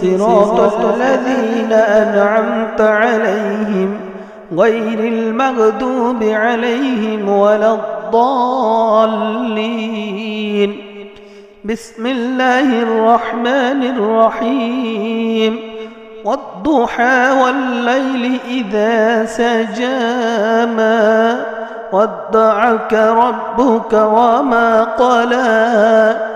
صراط الذين أنعمت عليهم غير المغضوب عليهم ولا الضالين. بسم الله الرحمن الرحيم. والضحى والليل إذا سجى ما ودعك ربك وما قلى.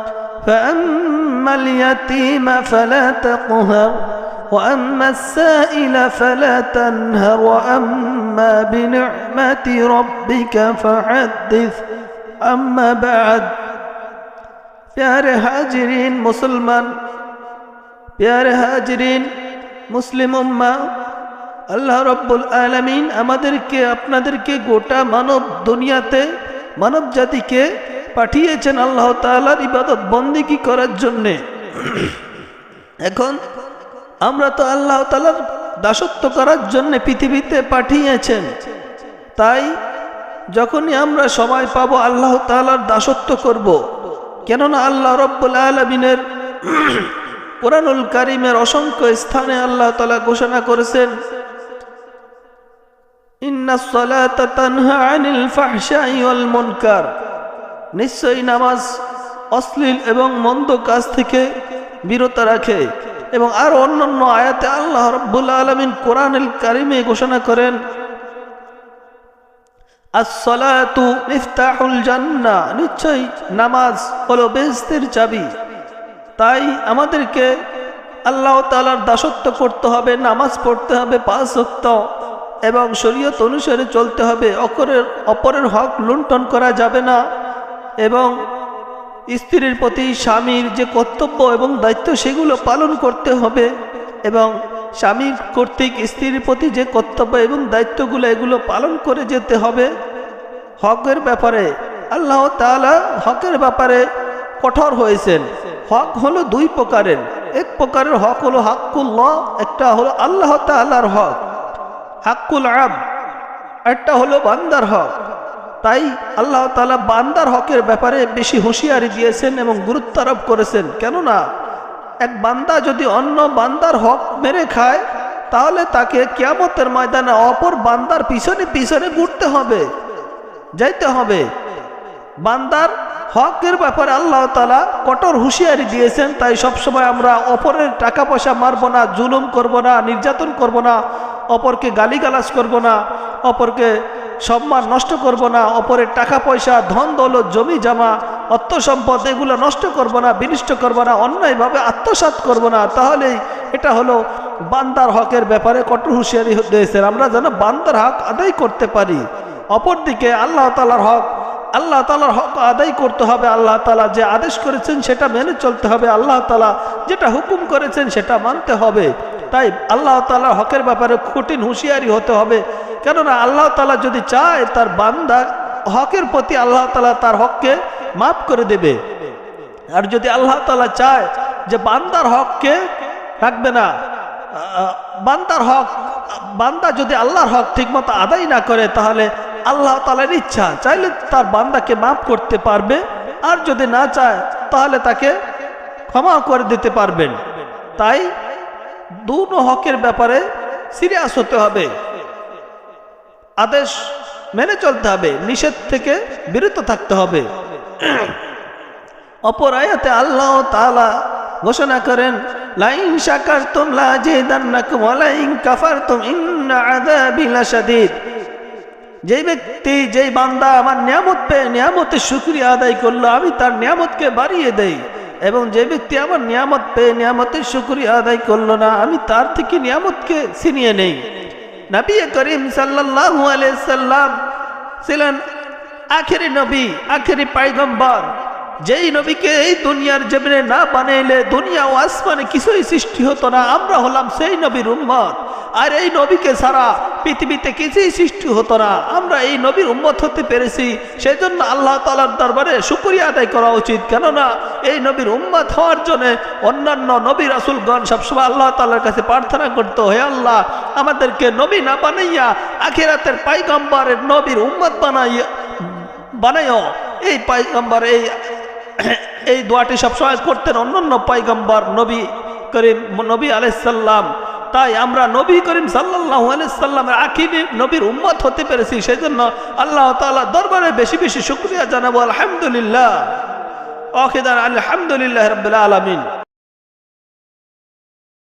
فأما اليتيم فلا تقهر وأما السائل فلا تنهر وأما بنعمة ربك فحدث أما بعد प्यारे हाजरीन मुसलमान প্যারে হাজরিন মুসলিম উম্মা আল্লাহ রব্বুল আলমিন আমাদেরকে আপনাদেরকে গোটা মানব দুনিয়াতে মানব জাতিকে পাঠিয়েছেন আল্লাহ তালার ইবাদত বন্দিকি করার জন্যে। এখন আমরা তো আল্লাহ তালার দাসত্ব করার জন্য পৃথিবীতে পাঠিয়েছেন। তাই যখনই আমরা সময় পাবো আল্লাহ তালার দাসত্ব করব। কেননা আল্লাহ রব্বুল আলমিনের কোরআনুল কারিমের অসংখ্য স্থানে আল্লাহ তালা ঘোষণা করেছেন নিশ্চয়ই নামাজ অশ্লীল এবং মন্দ কাজ থেকে বিরত রাখে এবং আর অন্যান্য আয়াতে আল্লাহ রব্বুল আলমিন কোরআনুল কারিমে ঘোষণা করেন নিশ্চয়ই নামাজ হলো বেহস্তের চাবি। তাই আমাদেরকে আল্লাহ তালার দাসত্ব করতে হবে, নামাজ পড়তে হবে পাঁচ হক্ত এবং শরীয়ত অনুসারে চলতে হবে। অপরের অপরের হক লুণ্ঠন করা যাবে না। এবং স্ত্রীর প্রতি স্বামীর যে কর্তব্য এবং দায়িত্ব সেগুলো পালন করতে হবে এবং স্বামী কর্তৃক স্ত্রীর প্রতি যে কর্তব্য এবং দায়িত্বগুলো এগুলো পালন করে যেতে হবে। হকের ব্যাপারে আল্লাহ তালা হকের ব্যাপারে কঠোর হয়েছেন। হক হলো দুই প্রকারের। এক প্রকারের হক হলো হাক্কুল্লাহ একটা হলো আল্লাহ তাল্লাহর হক, হাক্কুল আব, একটা হলো বান্দার হক। তাই আল্লাহ তালা বান্দার হকের ব্যাপারে বেশি হুঁশিয়ারি দিয়েছেন এবং গুরুত্ব আরোপ করেছেন। কেননা এক বান্দা যদি অন্য বান্দার হক মেরে খায়, তাহলে তাকে কেয়ামতের ময়দানে অপর বান্দার পিছনে পিছনে ঘুরতে হবে, যাইতে হবে। বান্দার হকের ব্যাপারে আল্লাহ তালা কঠোর হুঁশিয়ারি দিয়েছেন, তাই সবসময় আমরা অপরের টাকা পয়সা মারবো না, জুলুম করব না, নির্যাতন করব না, অপরকে গালিগালাজ করব না, অপরকে সম্মান নষ্ট করব না, অপরের টাকা পয়সা, ধন দৌলত, জমি জামা, অর্থ সম্পদ, এগুলো নষ্ট করব না, বিনিষ্ট করব না, অন্যায়ভাবে আত্মসাত করব না, তাহলেই এটা হলো বান্দার হকের ব্যাপারে কঠোর হুঁশিয়ারি দিয়েছেন। আমরা যেন বান্দার হক আদায় করতে পারি। অপরদিকে আল্লাহ তালার হক, আল্লাহ তালার হক আদায় করতে হবে, আল্লাহ তালা যে আদেশ করেছেন সেটা মেনে চলতে হবে, আল্লাহ তালা যেটা হুকুম করেছেন সেটা মানতে হবে। তাই আল্লাহ তালার হকের ব্যাপারে কঠিন হুঁশিয়ারি হতে হবে। কেননা আল্লাহ তালা যদি চায়, তার বান্দা হকের প্রতি আল্লাহ তালা তার হককে মাফ করে দেবে। আর যদি আল্লাহ তালা চায় যে বান্দার হককে রাখবে না বান্দার হক, বান্দা যদি আল্লাহর হক ঠিকমতো আদায় না করে, তাহলে আল্লাহ তালার ইচ্ছা, চাইলে তার বান্দাকে মাফ করতে পারবে। আর যদি না চায়, তাহলে তাকে ক্ষমা করে দিতে পারবেন। তাই দুটো হকের ব্যাপারে সিরিয়াস হতে হবে। আদেশ মেনে চলতে হবে, নিষেধ থেকে বিরত থাকতে হবে। অপর আল্লাহ তালা ঘোষণা করেন, লাইন শাকারতুম লাজিদান্নাকুম ওয়া লাইন কাফারতুম যেই ব্যক্তি, যেই বান্দা আমার নিয়ামত পেয়ে নিয়ামতের শুক্রিয়া আদায় করল, আমি তার নিয়ামতকে বাড়িয়ে দেই। এবং যে ব্যক্তি আমার নিয়ামত পেয়ে নিয়ামতের শুক্রিয়া আদায় করল না, আমি তার থেকে নিয়ামতকে ছিনিয়ে নেই। নবী করিম সাল্লাহ আলিয়াল্লাম ছিলেন আখেরি নবী আখেরি পাইগম্বর। যেই নবীকে এই দুনিয়ার জমিনে না বানাইলে দুনিয়া ও আসমানে কিছুই সৃষ্টি হতো না, আমরা হলাম সেই নবীর উম্মত। আর এই নবীকে ছাড়া পৃথিবীতে কিছুই সৃষ্টি হতো না, আমরা এই নবীর উম্মত হতে পেরেছি। সেই জন্য আল্লাহ তালার দরবারে শুক্রিয়া আদায় করা উচিত। কেননা এই নবীর উম্মত হওয়ার জন্য অন্যান্য নবী রাসুলগণ সবসময় আল্লাহ তালার কাছে প্রার্থনা করতো, হে আল্লাহ, আমাদেরকে নবী না বানাইয়া আখিরাতের পাইগম্বরের নবীর উম্মত বানাইয়া বানাইও। এই পাইগম্বর, এই এই দোয়াটি সবসময় করতেন অন্যান্য পাইগম্বর নবী করিম, নবী আলাইসাল্লাম তাই আমরা নবী করিম সাল্লাহ আলাইসাল্লামের আখিরি নবীর উম্মত হতে পেরেছি। সেই জন্য আল্লাহ তালা দরবারে বেশি বেশি শুক্রিয়া জানাব। আলহামদুলিল্লাহ। আখিদান আলহামদুলিল্লাহ রবিল্লা আলমিন।